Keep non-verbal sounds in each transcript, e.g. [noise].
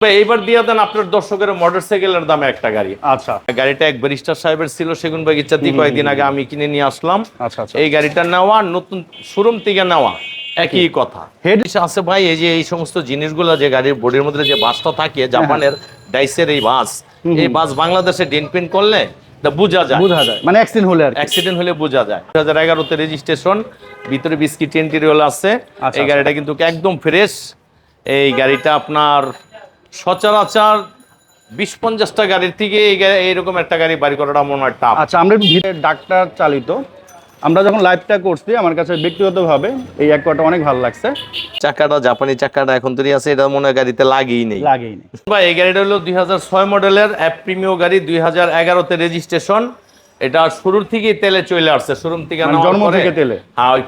এইবার দিয়ে দেন আপনার দর্শকের মোটরসাইকেলের দামে একটা গাড়ি। আচ্ছা। গাড়িটা এক ব্যারিস্টার সাহেবের ছিল সেগুন দিয়ে কয়েকদিন আগে আমি কিনে নিয়ে আসলাম। আচ্ছা আচ্ছা। এই গাড়িটা নেওয়া নতুন শোরুম থেকে নেওয়া একই কথা। হেড আছে ভাই এই যে এই সমস্ত জিনিসগুলো যে গাড়ির বডির মধ্যে যে বাসটা থাকে জাপানের ডাইসের এই বাস। এই বাস বাংলাদেশে ডেনপেন করলে তা বোঝা যায়। বোঝা যায়। মানে অ্যাক্সিডেন্ট হলে আর অ্যাক্সিডেন্ট হলে বোঝা যায়। দু হাজার এগারোতে রেজিস্ট্রেশন ভিতরে বিস্কিট ইন্টেরিয়ল আছে। আচ্ছা, এই গাড়িটা কিন্তু একদম ফ্রেশ এই গাড়িটা আপনার সচরাচর বিশ পঞ্চাশটা গাড়ির থেকে এইরকম একটা গাড়ি বাড়ি করাটা মনে হয় টাফ আচ্ছা আমরা ভিতরে ডাক্তার চালিত। আমরা যখন লাইভটা করছি আমার কাছে ব্যক্তিগতভাবে এই এক কটা অনেক ভালো লাগছে। চাকাটা জাপানি চাকাটা এখন তৈরি আছে এটা মনে হয় গাড়িতে লাগেই নেই। লাগেই নেই। ভাই এই গাড়িটা হলো দুই হাজার ছয় মডেলের অ্যাপ প্রিমিও গাড়ি দুই হাজার এগারোতে রেজিস্ট্রেশন এটা শুরুর থেকেই তেলে চলে আসছে শোরুম থেকে মানে জন্ম থেকে তেলে। হ্যাঁ ওই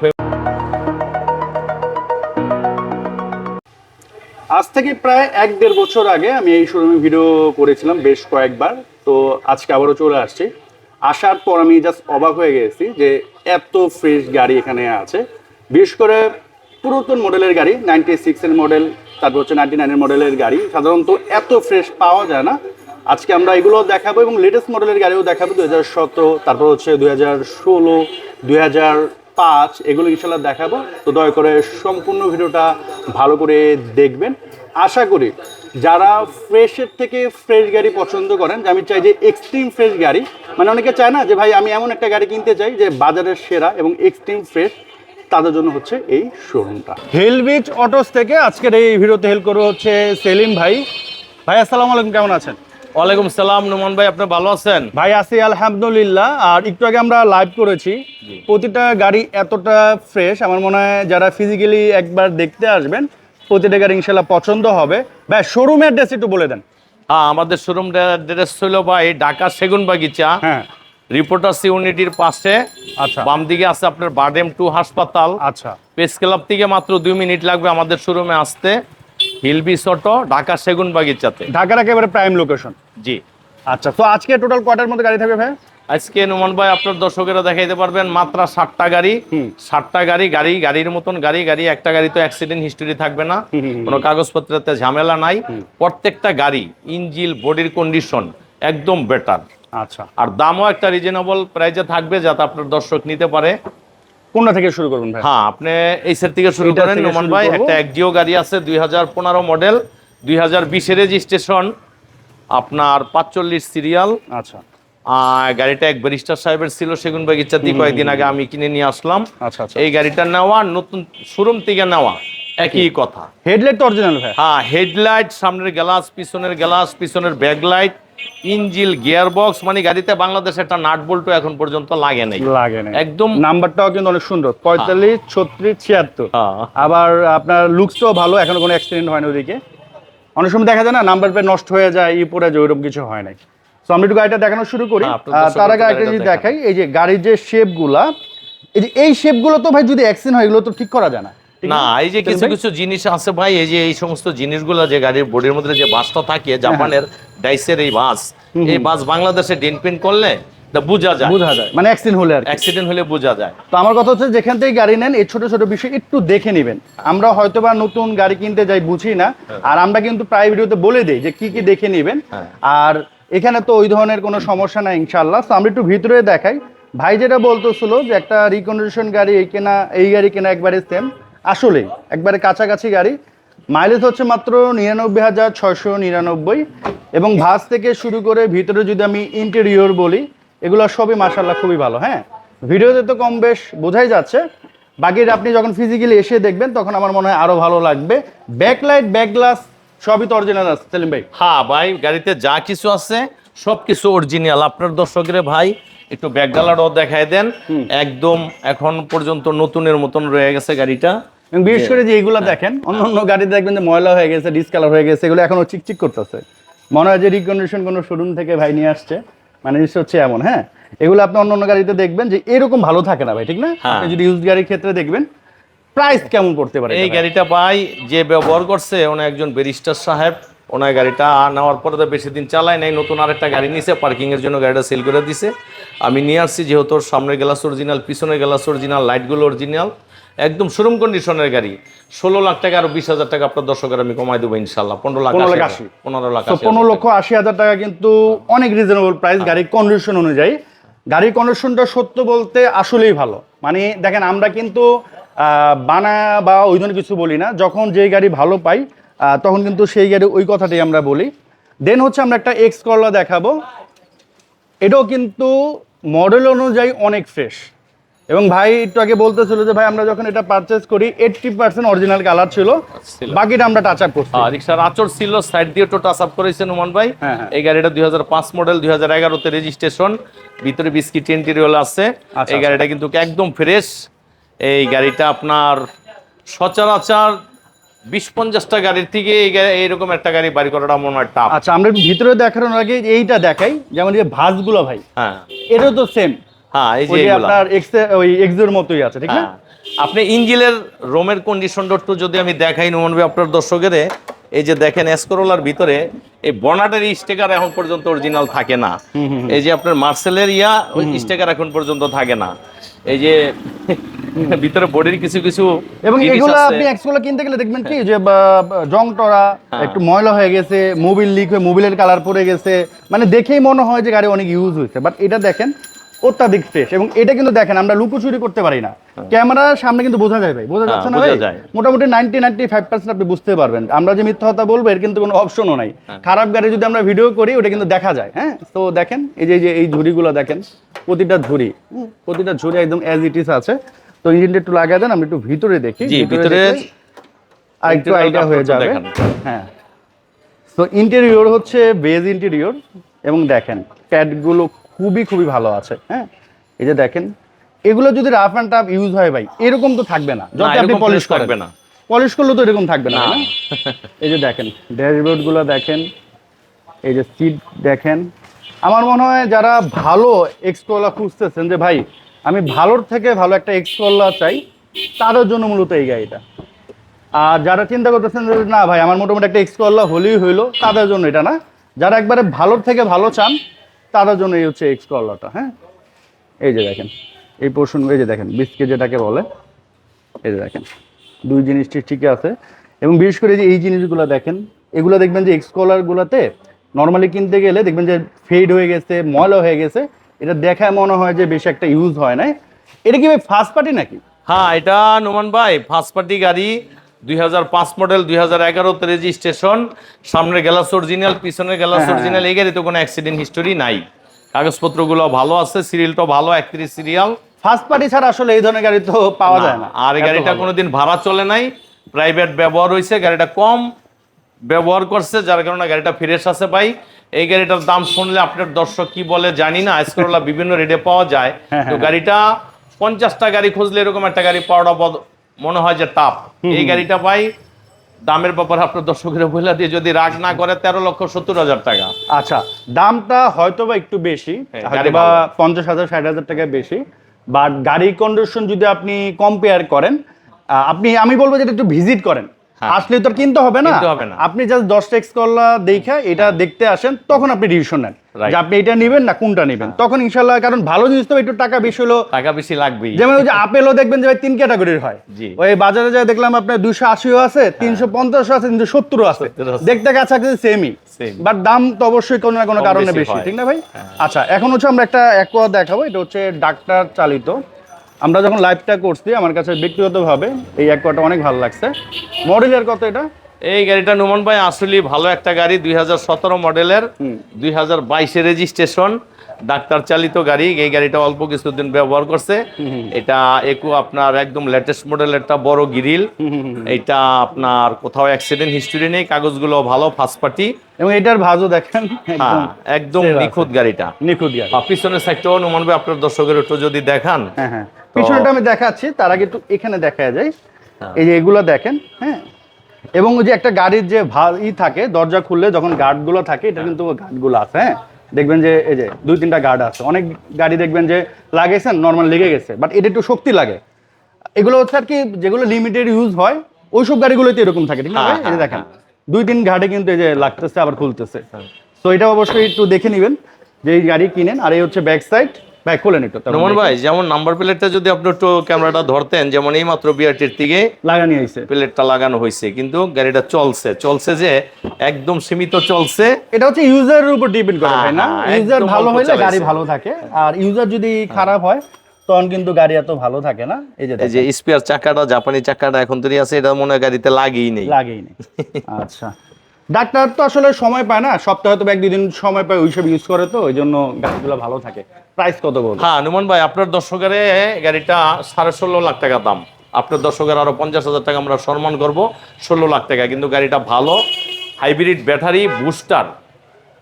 আজ থেকে প্রায় এক দেড় বছর আগে আমি এই শোরুমে ভিডিও করেছিলাম বেশ কয়েকবার। তো আজকে আবারও চলে আসছি। আসার পর আমি জাস্ট অবাক হয়ে গেছি যে এত ফ্রেশ গাড়ি এখানে আছে। বিশেষ করে পুরাতন মডেলের গাড়ি নাইনটি সিক্সের মডেল তারপর হচ্ছে নাইনটি নাইনের মডেলের গাড়ি। সাধারণত এত ফ্রেশ পাওয়া যায় না। আজকে আমরা এগুলো দেখাবো এবং লেটেস্ট মডেলের গাড়িও দেখাবো দু হাজার সতেরো, তারপর হচ্ছে দু হাজার ষোলো দু হাজার পাঁচ, এগুলো ইনশাল্লাহ দেখাবো। তো দয়া করে সম্পূর্ণ ভিডিওটা ভালো করে দেখবেন। আশা করি যারা ফ্রেশের থেকে ফ্রেশ গাড়ি পছন্দ করেন, যে আমি চাই যে এক্সট্রিম ফ্রেশ গাড়ি মানে অনেকে চায় না যে, ভাই, আমি এমন একটা গাড়ি কিনতে চাই যে বাজারের সেরা এবং এক্সট্রিম ফ্রেশ। তাদের জন্য হচ্ছে এই শোরুমটা। হেল বিচ অটোস থেকে আজকের এই ভিডিওতে হেল্প করব হচ্ছে সেলিম ভাই। ভাই, আসসালামু আলাইকুম, কেমন আছেন? ওয়ালাইকুম সালাম নোমান ভাই আপনি ভালো আছেন? ভাই আছি আলহামদুলিল্লাহ। আর একটু আগে আমরা লাইভ করেছি। প্রতিটা গাড়ি এতটা ফ্রেশ আমার মনে হয় যারা ফিজিক্যালি একবার দেখতে আসবেন প্রতিটা গাড়ি ইনশাল্লাহ পছন্দ হবে। ভাই শোরুম অ্যাড্রেস একটু বলে দেন। হ্যাঁ আমাদের শোরুম অ্যাড্রেস ছিল ভাই ঢাকা সেগুন বাগিচা হ্যাঁ। রিপোর্টার্স ইউনিটির পাশে। আচ্ছা। বাম দিকে আছে আপনার বারডেম টু হাসপাতাল। আচ্ছা। প্রেস ক্লাব থেকে মাত্র দুই মিনিট লাগবে আমাদের শোরুমে আসতে। হিলবি অটো ঢাকা সেগুন বাগিচাতে ঢাকার একেবারে প্রাইম লোকেশন জি। আচ্ছা তো আজকে টোটাল কটার মধ্যে গাড়ি থাকবে ভাই? আজকে নোমান ভাই আপনার দর্শকেরা দেখাইতে পারবেন মাত্র ষাটটা গাড়ি। ষাটটা গাড়ি গাড়ি গাড়ির মতন গাড়ি গাড়ি একটা গাড়ি তো অ্যাক্সিডেন্ট হিস্টোরি থাকবে না। কোনো কাগজপত্রেতে ঝামেলা নাই। প্রত্যেকটা গাড়ি ইঞ্জিল বডির কন্ডিশন একদম বেটার আচ্ছা। আর দামও একটা রিজনেবল প্রাইজে থাকবে যাতে আপনার দর্শক নিতে পারে। কোনটা থেকে শুরু করবেন ভাই? হ্যাঁ আপনি এই সেট থেকে শুরু করেন। নোমান ভাই একটা একজিও গাড়ি আছে দুই হাজার পনেরো মডেল দুই হাজার বিশে রেজিস্ট্রেশন আপনার পাঁচচল্লিশ সিরিয়াল আচ্ছা। গাড়িটা এক ব্যারিস্টার সাহেবের ছিল সেগুন বাগিচা দিয়ে কয়েকদিন আগে আমি কিনে নিয়ে আসলাম। আচ্ছা আচ্ছা। এই গাড়িটা নেওয়া নতুন শোরুম থেকে নেওয়া একই কথা। হেডলাইট তো অরিজিনাল ভাই। হ্যাঁ হেডলাইট সামনের গ্লাস পিছনের গ্লাস পিছনের ব্যাকলাইট ইঞ্জিল গিয়ার বক্স মানে গাড়িতে বাংলাদেশে একটা নাট বল্টু এখন পর্যন্ত লাগে নাই। লাগে না একদম নাম্বারটাও কিন্তু অনেক সুন্দর। পঁয়তাল্লিশ ছত্রিশ ছিয়াত্তর। হ্যাঁ। আবার আপনার লুকসটাও ভালো এখনও কোনো অ্যাক্সিডেন্ট হয় না ওদিকে। অনেক সময় দেখা যায় না নাম্বার প্লেট নষ্ট হয়ে যায় ই পড়ে যায় ওইরকম কিছু হয় নাই। তো আমরা একটু গাড়িটা দেখানো শুরু করি। হ্যাঁ, তার আগে একটা জিনিস দেখাই এই যে গাড়ির যে শেপগুলা এই যে এই শেপগুলো তো ভাই যদি অ্যাক্সিডেন্ট হয় এগুলো তো ঠিক করা যায় না। না এই যে কিছু কিছু জিনিস আছে ভাই এই যে এই সমস্ত জিনিসগুলো যে গাড়ির বডির মধ্যে যে বাসটা থাকে জাপানের ডাইসের এই বাস এই বাস বাংলাদেশে ডেন পেন করলে বোঝা যায়। বোঝা যায়। মানে অ্যাক্সিডেন্ট হলে আর অ্যাক্সিডেন্ট হলে বোঝা যায়। তো আমার কথা হচ্ছে যেখান থেকে গাড়ি নেন এই ছোট ছোট বিষয় একটু দেখে নেবেন। আমরা হয়তো বা নতুন গাড়ি কিনতে যাই বুঝি না আর আমরা কিন্তু প্রায় ভিডিওতে বলে দিই যে কি কি দেখে নেবেন। হ্যাঁ। আর এখানে তো ওই ধরনের কোনো সমস্যা নাই ইনশাল্লাহ তো আমরা একটু ভিতরে দেখাই। ভাই যেটা বলতেছিল যে একটা রিকন্ডিশন গাড়ি এই কেনা এই গাড়ি কেনা একবারে সেম আসলেই একবারে কাছাকাছি গাড়ি। মাইলেজ হচ্ছে মাত্র নিরানব্বই হাজার ছয়শো নিরানব্বই। এবং ভাস থেকে শুরু করে ভিতরে যদি আমি ইন্টেরিয়র বলি এগুলো সবই মাসাল্লাহ খুবই ভালো হ্যাঁ? ভিডিওতে তো কম বেশ বোঝাই যাচ্ছে। বাকিটা আপনি যখন ফিজিক্যালি এসে দেখবেন তখন আমার মনে হয় আরও ভালো লাগবে। ব্যাকলাইট ব্যাক গ্লাস সবই তো অরিজিনাল আছে সেলিম ভাই। হ্যাঁ ভাই গাড়িতে যা কিছু আছে সব কিছু অরিজিনাল আপনার দর্শকের ভাই একটু ব্যাকডালারও দেখায় দেন। একদম এখন পর্যন্ত নতুনের মতন রয়ে গেছে গাড়িটা। বিশেষ করে যে এইগুলো দেখেন অন্য অন্য গাড়ি দেখবেন যে ময়লা হয়ে গেছে ডিসকালার হয়ে গেছে এগুলো এখনও চিকচিক করতেছে। মনে হয় যে রিকন্ডিশন কোনো শোরুম থেকে ভাই নিয়ে আসছে। মানে জিনিসটা হচ্ছে এমন হ্যাঁ? এগুলো আপনি অন্য অন্য গাড়িতে দেখবেন যে এরকম ভালো থাকে না ভাই ঠিক না? হ্যাঁ। আপনি যদি ইউজ গাড়ির ক্ষেত্রে দেখবেন প্রাইস কেমন করতে পারে এই গাড়িটা ভাই যে ব্যবহার করছে ওনা একজন ব্যারিস্টার সাহেব ওনার গাড়িটা নেওয়ার পরে তো বেশি দিন চালায় নাই নতুন আরেকটা গাড়ি নিছে পার্কিং এর জন্য গাড়িটা সেল করে দিছে। আমি নিয়ে আসছি যেহেতু সামনের গ্লাস অরিজিনাল পিছনের গ্লাস অরিজিনাল লাইটগুলো অরিজিনাল একদম শোরুম কন্ডিশনের গাড়ি। ষোলো লাখ টাকা আর বিশ হাজার টাকা আপনার দর্শকের আমি কমাই দেবো ইনশাল্লাহ। পনেরো লাখ 15 লাখ আশি। পনেরো লাখ পনেরো লক্ষ আশি হাজার টাকা কিন্তু অনেক রিজনেবল প্রাইস গাড়ির কন্ডিশন অনুযায়ী। গাড়ির কন্ডিশনটা সত্য বলতে আসলেই ভালো। মানে দেখেন আমরা কিন্তু বানা বা ওই ধরনের কিছু বলি না। যখন যে গাড়ি ভালো পাই তখন কিন্তু সেই গাড়ি ওই কথাটাই আমরা বলি। দেন হচ্ছে আমরা একটা এক্স করলা দেখাবো। এটাও কিন্তু মডেল অনুযায়ী অনেক ফ্রেশ এবং ভাই একটু আগে বলতেছিল যে ভাই আমরা যখন এটা পারচেস করি এইটটি পার্সেন্ট অরিজিনাল কালার ছিল। বাকিটা আমরা টাচ আপ করছি। রিক্সার আচর ছিল সাইড দিয়ে একটু টাচ আপ করেছেন উমান ভাই। হ্যাঁ, হ্যাঁ। এই গাড়িটা দুই হাজার পাঁচ মডেল দুই হাজার এগারোতে রেজিস্ট্রেশন ভিতরে বিস্কিট ইন্টেরিয়ল আছে। আচ্ছা, এই গাড়িটা কিন্তু একদম ফ্রেশ এই গাড়িটা আপনার সচরাচর বিশ পঞ্চাশটা গাড়ির থেকে এই এইরকম একটা গাড়ি বাড়ি করাটা মনে হয় টাফ আচ্ছা আমরা ভিতরে দেখানোর আগে এইটা দেখাই। যেমন এই যে ভাঁজগুলো ভাই হ্যাঁ। এটাও তো সেম হ্যাঁ এই যে যে। আপনার এক্স ওই এক্সের মতোই আছে ঠিক না? হ্যাঁ। আপনি ইঞ্জিলের রোমের কন্ডিশনটা একটু যদি আমি দেখাই নমনবে আপনার দর্শকের এই যে দেখেন এসকরোলার ভিতরে এই বনাটের স্টিকার এখন পর্যন্ত অরিজিনাল থাকে না। এই যে আপনার মার্সেলের ইয়া স্টিকার এখন পর্যন্ত থাকে না। এই যে ভিতরে বডির কিছু কিছু এবং এগুলো আপনি এক্সগুলো কিনতে গেলে দেখবেন কি যে বা- বা জং টরা হ্যাঁ। একটু ময়লা হয়ে গেছে মোবিল লিক হয়ে মোবিলের কালার পড়ে গেছে। মানে দেখেই মনে হয় যে গাড়ি অনেক ইউজ হয়েছে। বাট এটা দেখেন অত্যাধিক ফ্রেশ এবং এটা কিন্তু দেখেন আমরা লুকোচুরি করতে পারি না। ক্যামেরার সামনে কিন্তু বোঝা যায় ভাই বোঝা হ্যাঁ, যাচ্ছে না ভাই? মোটামুটি নাইনটি নাইনটি ফাইভ পার্সেন্ট আপনি বুঝতে পারবেন। আমরা যে মিথ্যা কথা বলব এর কিন্তু কোনো অপশনও নাই। হ্যাঁ। খারাপ গাড়ি যদি আমরা ভিডিও করি ওটা কিন্তু দেখা যায় হ্যাঁ? তো দেখেন এই যে এই ঝুড়িগুলো দেখেন প্রতিটা ঝুড়ি প্রতিটা ঝুড়ি একদম অ্যাজ ইট ইজ আছে। তো ইঞ্জিনটা একটু লাগিয়ে দেন আমি একটু ভিতরে দেখি। ভিতরে আর একটু আইডিয়া হয়ে যাবে। হ্যাঁ। তো ইন্টেরিয়র হচ্ছে বেজ ইন্টেরিয়র এবং দেখেন প্যাডগুলো খুবই খুবই ভালো আছে হ্যাঁ? এই যে দেখেন এগুলো যদি রাফ অ্যান্ড টাফ ইউজ হয় ভাই এরকম তো থাকবে না। যত আপনি পলিশ polish থাকবে করবে না। পলিশ করলে তো এরকম থাকবে না না। এই যে দেখেন ড্যাশবোর্ডগুলো দেখেন এই যে সিট দেখেন। আমার মনে হয় যারা ভালো এক্সকোলা খুঁজতেছেন যে ভাই আমি ভালোর থেকে ভালো একটা এক্সকোলা চাই তাদের জন্য মূলত এই গাড়িটা। আর যারা চিন্তা করতেছেন যে না ভাই আমার মোটামুটি একটা এক্সকোলা হলেই হইল তাদের জন্য এটা না। যারা একবারে ভালোর থেকে ভালো চান তাদের জন্য এই হচ্ছে এক্সকোলাটা হ্যাঁ? এই যে দেখেন, এই পোর্শন এই যে দেখেন বিস্কিট যেটাকে বলে, এই যে দেখেন, দুই জিনিসটি ঠিকই আছে। এবং বিশেষ করে যে এই জিনিসগুলো দেখেন, এগুলো দেখবেন যে এক্সকলারগুলোতে নর্মালি কিনতে গেলে দেখবেন যে ফেড হয়ে গেছে, ময়লা হয়ে গেছে, এটা দেখায় মনে হয় যে বেশি একটা ইউজ হয় না এটা কি ফার্স্ট পার্টি নাকি? হ্যাঁ এটা নোমান ভাই ফার্স্ট পার্টি গাড়ি দুই হাজার পাঁচ মডেল দুই হাজার এগারোতে রেজিস্ট্রেশন সামনের গ্যালাস অরিজিনাল পিছনের গ্যালাস হ্যাঁ, অরিজিনাল এই গাড়িতে কোনো অ্যাক্সিডেন্ট হিস্টোরি নাই। কাগজপত্রগুলো ভালো আছে সিরিয়ালটা ভালো একত্রিশ সিরিয়াল। ফার্স্ট পার্টি ছাড়া আসলে এই ধরনের গাড়ি তো পাওয়া যায় না। আর এই গাড়িটা। কোনোদিন ভাড়া চলে নাই। প্রাইভেট ব্যবহার হয়েছে গাড়িটা কম ব্যবহার করছে যার কারণে গাড়িটা ফ্রেশ আছে ভাই। এই গাড়িটার দাম শুনলে আপনার দর্শক কি বলে জানি না আইসকরলা বিভিন্ন রেটে পাওয়া যায়। হ্যাঁ, তো গাড়িটা পঞ্চাশটা গাড়ি খুঁজলে এরকম একটা গাড়ি পাওয়াটা মনে হয় যে টাপ এই গাড়িটা ভাই দামের ব্যাপারে আপনার দর্শকের মহিলা দিয়ে যদি রাগ না করে তেরো লক্ষ সত্তর হাজার টাকা। আচ্ছা দামটা হয়তো বা একটু বেশি হ্যাঁ, বা পঞ্চাশ হাজার ষাট হাজার টাকা বেশি বাট গাড়ি কন্ডিশন যদি আপনি কম্পেয়ার করেন আপনি আমি বলব যেটা একটু ভিজিট করেন। আসলে তো কিনতে হবে না। আপনি জাস্ট দশ টেক্স করলা দেখে এটা দেখতে আসেন তখন আপনি ডিসিশন নেন হ্যাঁ। যে আপনি এটা নেবেন না কোনটা নেবেন। তখন ইনশাল্লাহ কারণ ভালো জিনিস তো একটু টাকা বেশি হলো টাকা বেশি লাগবে যেমন ওই যে আপেলও দেখবেন যে ভাই তিন ক্যাটাগরির হয়। ওই বাজারে যা দেখলাম আপনার দুশো আশিও আছে তিনশো পঞ্চাশও আছে তিনশো সত্তরও আছে। 70 আছে। দেখতে কাছাকাছি সেমই. বাট দাম তো অবশ্যই কোনো না কোনো কারণে বেশি হয়। হ্যাঁ। ঠিক না ভাই? আচ্ছা এখন হচ্ছে আমরা একটা অ্যাকোয়া দেখাবো এটা হচ্ছে ডাক্তার চালিত। আমরা যখন লাইভটা করছি আমার কাছে ব্যক্তিগতভাবে এই এক অ্যাকোয়াটা অনেক ভালো লাগছে। মডেলের কত এটা? এই গাড়িটা নোমন ভাই আসলে ভালো একটা গাড়ি দুই হাজার সতেরো মডেলের দুই হাজার বাইশে রেজিস্ট্রেশন ডাক্তার চালিত গাড়ি এই গাড়িটা অল্প কিছুদিন ব্যবহার করছে। এটা একু আপনার একদম লেটেস্ট মডেল একটা বড় গ্রিল এটা আপনার কোথাও অ্যাক্সিডেন্ট হিস্টোরি নেই কাগজগুলো ভালো ফার্স্ট পার্টি এবং এটার ভাজও দেখেন একদম হ্যাঁ একদম। নিখুঁত গাড়িটা। নিখুঁত গাড়ি। পিছনের সাইডটাও নোমান ভাই আপনার দর্শকের একটু যদি দেখান হ্যাঁ হ্যাঁ। পিছনটা আমি দেখাচ্ছি তার আগে একটু এখানে দেখা যায়। এই যে এগুলো দেখেন হ্যাঁ। এবং ওই যে একটা গাড়ির যে ভা- ই থাকে দরজা খুললে যখন গার্ডগুলো থাকে এটা কিন্তু গার্ডগুলো আছে হ্যাঁ। দেখবেন যে এই যে দুই তিনটা গার্ড আছে। অনেক গাড়ি দেখবেন যে লাগেছে নর্মাল লেগে গেছে বাট এটা একটু শক্তি লাগে। এগুলো হচ্ছে আর কি যেগুলো লিমিটেড ইউজ হয় ওইসব গাড়িগুলোতে এরকম থাকে ঠিক আছে হ্যাঁ, এই হ্যাঁ, দেখেন দুই তিন ঘাটে কিন্তু এই যে লাগতেছে আবার খুলতেছে। তো এটা অবশ্যই একটু দেখে নেবেন যে এই গাড়ি কিনেন আর এই হচ্ছে ব্যাক সাইড ভাই খোলেন একটু দেখি। ভাই যেমন নাম্বার প্লেটটা যদি আপনি একটু ক্যামেরাটা ধরতেন যেমন এই মাত্র বিআরটির দিকে লাগানি আইছে প্লেটটা লাগানো হয়েছে কিন্তু গাড়িটা চলছে। চলছে যে একদম সীমিত চলছে। এটা হচ্ছে ইউজারের উপর ডিপেন্ড করে হ্যাঁ, না? হ্যাঁ, ইউজার ভালো হলে গাড়ি ভালো থাকে আর ইউজার যদি খারাপ হয় তখন কিন্তু গাড়ি এত ভালো থাকে না। এই যে যে স্পেয়ার চাকাটা জাপানি চাকাটা এখন তৈরি আছে এটা মনে হয় গাড়িতে লাগেই নেই। লাগেই নেই। [laughs] আচ্ছা। ডাক্তার তো আসলে সময় পায় না সপ্তাহে তো এক দুই দিন সময় পায় ওইসব ইউজ করে তো ওই জন্য গাড়িগুলো ভালো থাকে। প্রাইস কত বলব হ্যাঁ নুমান ভাই আপনার দর্শকের গাড়িটা সাড়ে ষোলো লাখ টাকা দাম। আপনার দর্শকের আরও পঞ্চাশ হাজার টাকা আমরা সম্মান করব ষোলো লাখ টাকা। কিন্তু গাড়িটা ভালো হাইব্রিড ব্যাটারি বুস্টার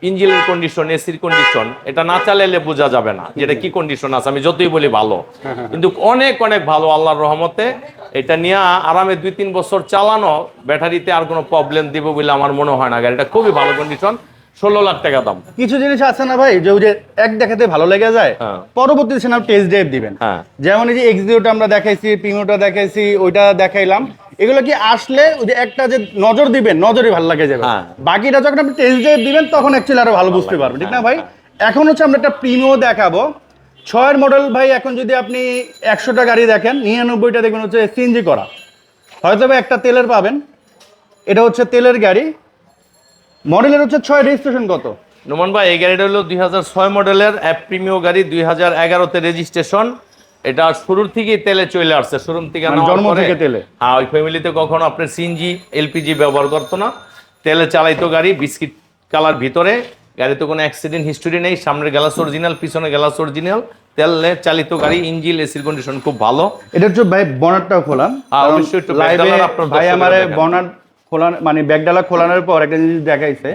ইঞ্জিনের কন্ডিশন এসির কন্ডিশন এটা না চালাইলে বোঝা যাবে না যেটা কি কন্ডিশন আছে আমি যতই বলি ভালো। কিন্তু অনেক অনেক ভালো আল্লাহর রহমতে। এটা নিয়ে আরামে দুই তিন বছর চালানো ব্যাটারিতে আর কোনো প্রবলেম দিব বলে আমার মনে হয় না। গাড়িটা খুবই ভালো কন্ডিশন ষোলো লাখ টাকা দাম। কিছু জিনিস আছে না ভাই যে ওই যে এক দেখাতে ভালো লেগে যায় পরবর্তী পরবর্তীতে টেস্ট ড্রাইভ দিবেন। হ্যাঁ। যেমন এই যে এক্সিওটা আমরা দেখাইছি পিমোটা দেখাইছি ওইটা দেখাইলাম। এগুলো কি আসলে ওই যে একটা যে নজর দিবেন নজরই ভালো লাগে যাবে। হ্যাঁ। বাকিটা যখন আপনি টেস্ট ড্রাইভ দিবেন তখন অ্যাকচুয়ালি আরও ভালো বুঝতে পারবেন ঠিক না ভাই? এখন হচ্ছে আমরা একটা প্রিমিও দেখাবো। ছয়ের মডেল ভাই এখন যদি আপনি একশোটা গাড়ি দেখেন নিরানব্বইটা দেখবেন হচ্ছে সিএনজি করা। হয়তো একটা তেলের পাবেন। এটা হচ্ছে তেলের গাড়ি। মডেলের হচ্ছে ছয় রেজিস্ট্রেশন কত? নোমান ভাই এই গাড়িটা হলো দুই হাজার ছয় মডেলের অ্যাপ প্রিমিও গাড়ি দুই হাজার এগারোতে রেজিস্ট্রেশন এটা শুরুর থেকেই তেলে চলে আসছে শোরুম থেকে মানে জন্ম থেকে তেলে? হ্যাঁ ওই ফ্যামিলিতে কখনো আপনার সিএনজি এলপিজি ব্যবহার করতো না। তেলে চালাইতো গাড়ি বিস্কিট কালার ভিতরে। গাড়িতে কোনো অ্যাক্সিডেন্ট হিস্টোরি নেই। সামনের গ্যালাস অরিজিনাল পিছনে গ্যালাস অরিজিনাল তেলে চালিত গাড়ি ইঞ্জিল এসির কন্ডিশন খুব ভালো। এটা হচ্ছে ভাই বনারটাও খোলান হ্যাঁ, অবশ্যই একটু ভাই আমারে বনার খোলান মানে ব্যাগডালা খোলানোর পর একটা জিনিস দেখাইছে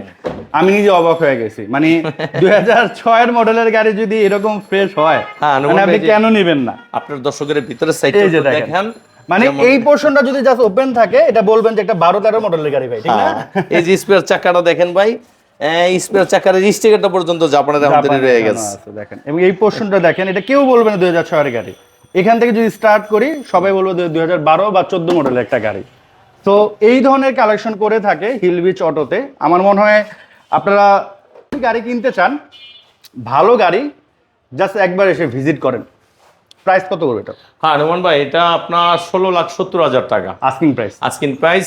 আমি নিজে অবাক হয়ে গেছি। মানে [laughs] দুই হাজার ছয়ের মডেলের গাড়ি যদি এরকম ফ্রেশ হয় হ্যাঁ, মানে আপনি কেন নিবেন না? আপনার দর্শকের ভিতরে সাইড দেখেন। মানে এই পোর্শনটা যদি জাস্ট ওপেন থাকে এটা বলবেন যে একটা বারো তেরো মডেলের গাড়ি ভাই ঠিক না? হ্যাঁ, এই যে স্পেয়ার চাকাটা দেখেন ভাই স্পেয়ার চাকার স্টিকারটা পর্যন্ত জাপানের আমাদের রয়ে গেছে। দেখেন। এবং এই পোর্শনটা দেখেন এটা কেউ বলবে না দুই হাজার ছয়ের গাড়ি। এখান থেকে যদি স্টার্ট করি সবাই বলব দুই হাজার বারো বা চোদ্দ মডেলের একটা গাড়ি। তো এই ধরনের কালেকশন করে থাকে হিল বিচ অটোতে আমার মনে হয় আপনারা গাড়ি কিনতে চান ভালো গাড়ি জাস্ট একবার এসে ভিজিট করেন। প্রাইস কত করবে এটা? হ্যাঁ রোমান ভাই এটা আপনার ষোলো লাখ সত্তর হাজার টাকা। আস্কিং প্রাইস আজকিন প্রাইস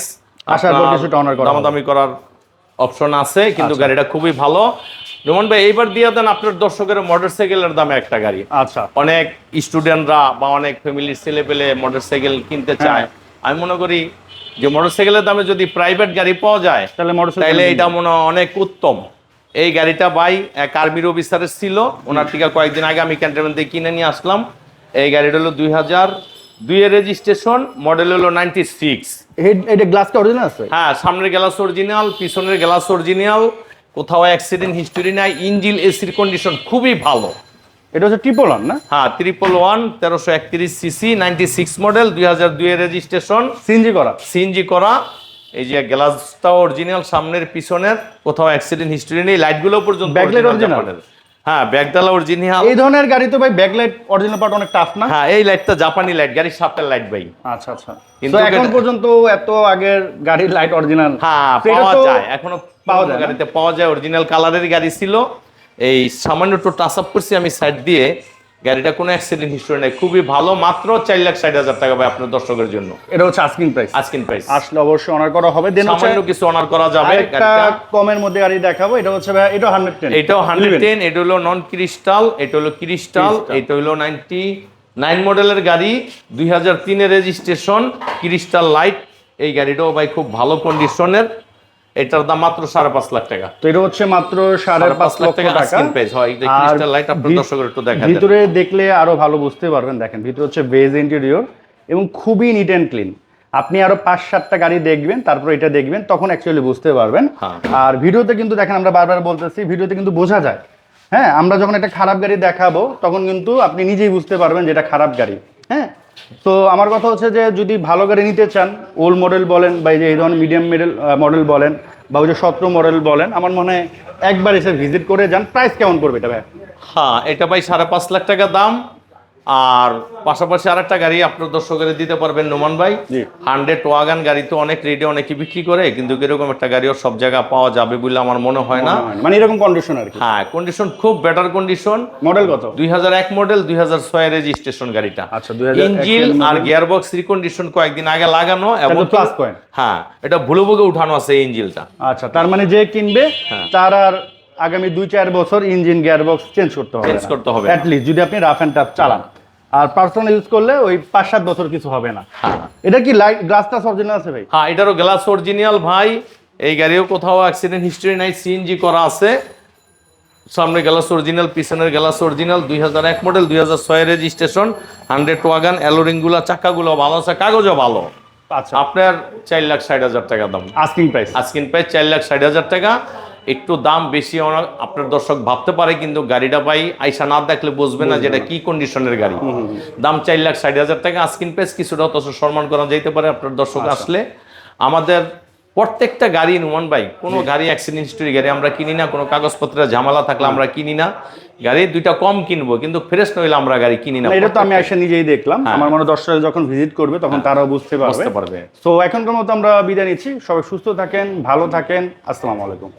আশার পর কিছুটা করা হবে। দামাদামি করার অপশন আছে কিন্তু গাড়িটা খুবই ভালো। রোমান ভাই এইবার দিয়ে দেন আপনার দর্শকের মোটরসাইকেলের দামে একটা গাড়ি। আচ্ছা। অনেক স্টুডেন্টরা বা অনেক ফ্যামিলির ছেলে পেলে মোটরসাইকেল কিনতে চায়। আমি মনে করি যে মোটরসাইকেলের দামে যদি প্রাইভেট গাড়ি পাওয়া যায় তাহলে মোটরসাইকেল তাইলে এটা মনে হয় অনেক উত্তম। এই গাড়িটা ভাই এক আর্মির অফিসারের ছিল। ওনার থেকে কয়েকদিন আগে আমি ক্যান্টনমেন্ট থেকে কিনে নিয়ে আসলাম। এই গাড়িটা হলো দুই হাজার দুইয়ের রেজিস্ট্রেশন মডেল হলো নাইনটি সিক্স এটা গ্লাসটা অরিজিনাল আছে? হ্যাঁ সামনের গ্লাস অরিজিনাল পিছনের গ্লাস অরিজিনাল কোথাও অ্যাক্সিডেন্ট হিস্টোরি নাই ইঞ্জিল এসির কন্ডিশন খুবই ভালো। এটা হচ্ছে ট্রিপল ওয়ান না? হ্যাঁ ট্রিপল ওয়ান তেরোশো একত্রিশ সিসি নাইনটি সিক্স মডেল দুই হাজার দুইয়ের রেজিস্ট্রেশন সিএনজি করা? সিএনজি করা এই যে গ্লাসটা অরিজিনাল সামনের পিছনের কোথাও অ্যাক্সিডেন্ট হিস্ট্রি নেই লাইটগুলো পর্যন্ত original? জাপানের। হ্যাঁ ব্যাগডালা অরিজিনাল এই ধরনের গাড়ি তো ভাই ব্যাকলাইট অরিজিনাল পার্ট অনেক টাফ না? হ্যাঁ এই লাইটটা জাপানি লাইট গাড়ির সাপটার লাইট ভাই। আচ্ছা আচ্ছা। কিন্তু এখন পর্যন্ত এত আগের গাড়ির লাইট অরিজিনাল হ্যাঁ পাওয়া যায়। এখনও পাওয়া পাওয়া যায় গাড়িতে পাওয়া যায় অরিজিনাল কালারের গাড়ি ছিল। এই সামান্য একটু টাচ আপ করছি আমি সাইড দিয়ে। গাড়িটা কোনো অ্যাক্সিডেন্ট হিস্টোরি নেই। খুবই ভালো মাত্র চার লাখ ষাট হাজার টাকা ভাই আপনার দর্শকের জন্য। এটা হচ্ছে আস্কিং প্রাইস আজকিন প্রাইস আসলে অবশ্যই অনার করা হবে। দেন হচ্ছে সামান্য কিছু অনার করা যাবে একটা কমের মধ্যে গাড়ি দেখাবো। এটা হচ্ছে ভাই এটা হান্ড্রেড টেন এটাও হান্ড্রেড টেন এটা হলো নন ক্রিস্টাল এটা হলো ক্রিস্টাল। এটা হলো নাইনটি নাইন মডেলের গাড়ি দুই হাজার তিনের রেজিস্ট্রেশন ক্রিস্টাল লাইট এই গাড়িটাও ভাই খুব ভালো কন্ডিশনের এটার দাম মাত্র সাড়ে পাঁচ লাখ টাকা। তো এটা হচ্ছে মাত্র সাড়ে পাঁচ লক্ষ টাকা asking price হয়। crystal light আপনার দর্শকের একটু দেখা ভিতরে দেখলে আরও ভালো বুঝতে পারবেন দেখেন। ভিতরে হচ্ছে বেজ ইন্টেরিয়র এবং খুবই নিট অ্যান্ড ক্লিন আপনি আরও পাঁচ সাতটা গাড়ি দেখবেন তারপর এটা দেখবেন তখন অ্যাকচুয়ালি বুঝতে পারবেন। হ্যাঁ। আর ভিডিওতে কিন্তু দেখেন আমরা বারবার বলতেছি ভিডিওতে কিন্তু বোঝা যায়। হ্যাঁ আমরা যখন একটা খারাপ গাড়ি দেখাবো তখন কিন্তু আপনি নিজেই বুঝতে পারবেন যে এটা খারাপ গাড়ি। হ্যাঁ তো আমার কথা হচ্ছে যে যদি ভালো গাড়ি নিতে চান ওল্ড মডেল বলেন বা এই যে এই ধরনের মিডিয়াম মিডেল মডেল বলেন বা ওই যে সত্র মডেল বলেন, আমার মনে হয় একবার এসে ভিজিট করে যান। প্রাইস কেমন করবে এটা ভাই হ্যাঁ এটা ভাই সাড়ে পাঁচ লাখ টাকা দাম। আর পাশাপাশি আরেকটা গাড়ি আপনার দর্শকের দিতে পারবেন নোমান ভাই। হান্ড্রেড ওয়াগান গাড়ি তো অনেক রেডি অনেকে বিক্রি করে কিন্তু এরকম একটা গাড়িও সব জায়গায় পাওয়া যাবে বলে আমার মনে হয় না। মানে এরকম কন্ডিশন আর হ্যাঁ কন্ডিশন খুব বেটার কন্ডিশন মডেল কত? দুই হাজার এক মডেল দুই হাজার ছয় রেজিস্ট্রেশন গাড়িটা। আচ্ছা, ইঞ্জিন আর। গিয়ারবক্স রিকন্ডিশন কয়েকদিন আগে লাগানো এবং plus point। হ্যাঁ এটা ভুলে ভুগে উঠানো আছে এই ইঞ্জিনটা আচ্ছা তার মানে যে কিনবে হ্যাঁ। তার আর আগামী দুই চার বছর ইঞ্জিন গিয়ারবক্স চেঞ্জ করতে হবে চেঞ্জ করতে হবে। অ্যাটলিস্ট যদি আপনি রাফ অ্যান্ড টাফ চালান। আর পার্সোনাল ইউজ করলে ওই পাঁচ সাত বছর কিছু হবে না। হ্যাঁ। এটা কি লাইট গ্লাস টাস অরিজিনাল আছে ভাই? হ্যাঁ এটারও গ্লাস অরিজিনাল ভাই। এই গাড়িও কোথাও অ্যাক্সিডেন্ট হিস্ট্রি নাই সিএনজি করা আছে। সামনে গ্লাস অরিজিনাল পিছনের গ্লাস অরিজিনাল দুই হাজার এক মডেল দুই হাজার ছয় রেজিস্ট্রেশন হান্ড্রেড ওয়াগান অ্যালোরিংগুলো চাকাগুলো ভালো আছে কাগজও ভালো। আচ্ছা। আপনার চার লাখ ষাট হাজার টাকা দাম। আস্কিং প্রাইস আজকিন প্রায় চার লাখ ষাট হাজার টাকা। একটু দাম বেশি আপনার দর্শক ভাবতে পারে কিন্তু গাড়িটা পাই আইসা না দেখলে বুঝবে না যেটা কি কন্ডিশনের গাড়ি। দাম চার লাখ ষাট হাজার টাকা আজকিন প্রাইস কিছুটা অত সম্মান করা যাইতে পারে আপনার দর্শক আসলে। আমাদের প্রত্যেকটা গাড়ি নুমান ভাই কোনো গাড়ি অ্যাক্সিডেন্ট হিস্টরি গাড়ি আমরা কিনি না কোনো কাগজপত্রের ঝামেলা থাকলে আমরা কিনি না। গাড়ি দুইটা কম কিনবো কিন্তু ফ্রেশ নইলে আমরা গাড়ি কিনি না এটা তো আমি এসে নিজেই দেখলাম। আমার মনে হয় দর্শক যখন ভিজিট করবে তখন তারাও বুঝতে পারবে। বুঝতে পারবে। তো এখনকার মতো আমরা বিদায় নিচ্ছি। সবাই সুস্থ থাকেন ভালো থাকেন। আসসালামু আলাইকুম।